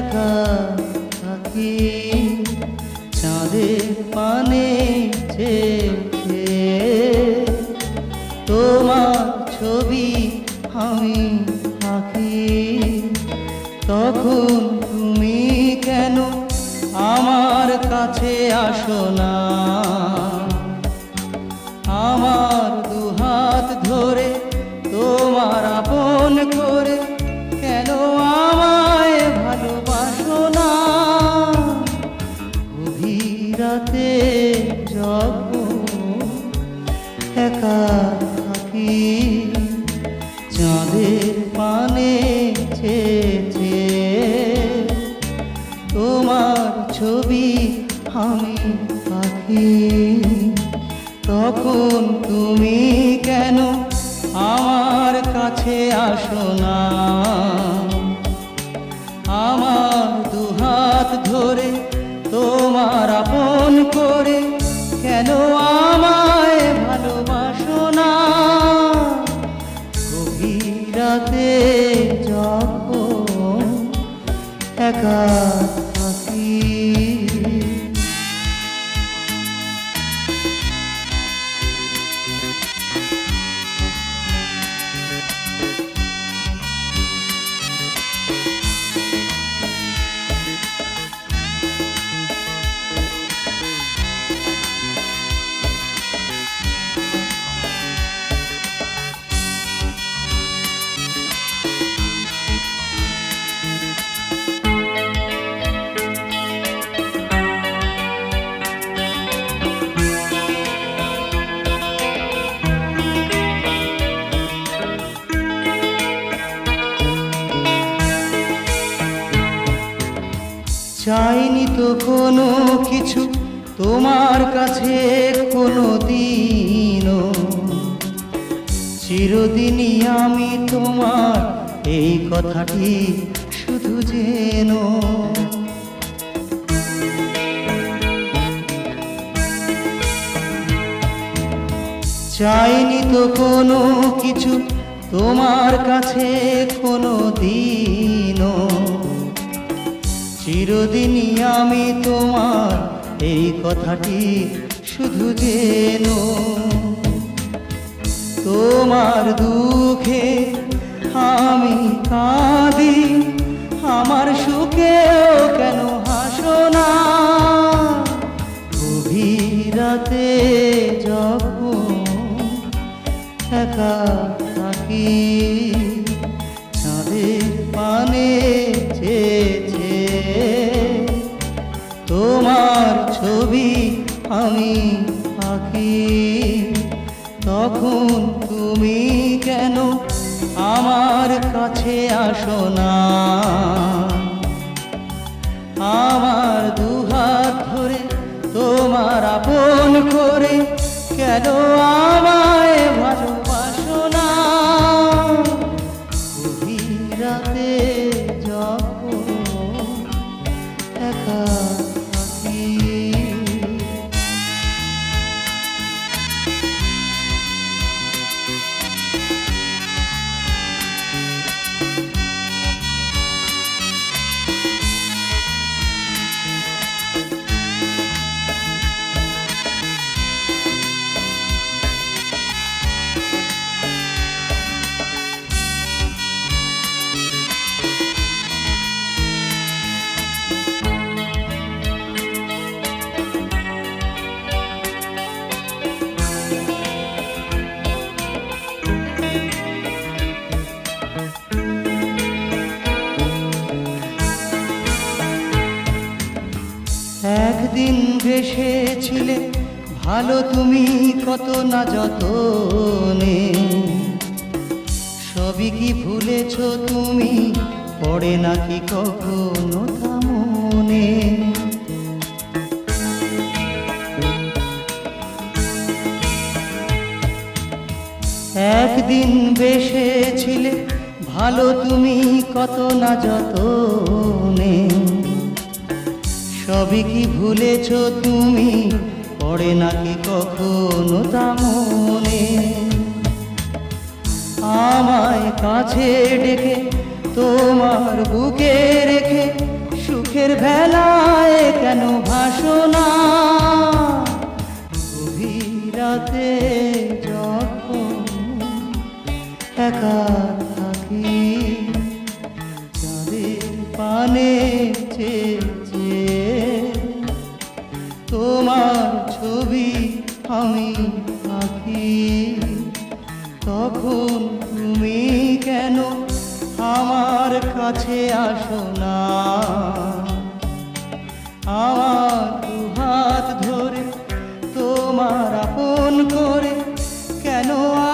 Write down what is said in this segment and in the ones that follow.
একা থাকি, চাঁদের পানে তোমার ছবি আমি আঁকি। তখন তুমি কেন আমার কাছে আসো না? আমার তখন তুমি কেন আমার কাছে আসো না? আমার দুহাত ধরে তোমার আপন করে কেন আমায় ভালোবাসো না? গভীরাতে যখন একা চাইনি তো কোনো কিছু, তোমার কাছে কোনো দিনও। চিরদিনই আমি তোমার এই কথাটি শুধু যেন। চাইনি তো কোনো কিছু, তোমার কাছে কোনো দিনও চিরদিনই আমি তোমার এই কথাটি শুধু যেন তোমার দুঃখে আমি কাঁদি, আমার সুখেও কেন হাসো না? গভীরাতে যখন একা থাকি, চাঁদের পানে চেয়েছে ছবি আমি আঁকি। তখন তুমি কেন আমার কাছে আসো না? আমার দুহাত ধরে তোমার আপন করে কেন আমায় ভালোবাসো? একদিন ভেসেছিলে, ভালো তুমি কত না যতনে। সবই কি ভুলেছ তুমি, পড়ে নাকি কখনো মনে একদিন বেসেছিলে ভালো তুমি কত না যতনে। সবই কি ভুলেছ তুমি? পড়ে নাকি কখনো তা মনে? আমায় কাছে ডেকে, তোমার বুকে রেখে, সুখের ভেলায় কেন ভাসনা আমি আঁকি তখন তুমি কেন আমার কাছে আসো না? আমার হাত ধরে তোমার আপন করে কেন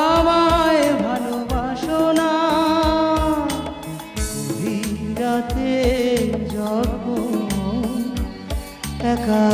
আমায় ভালোবাসো না? যখন একা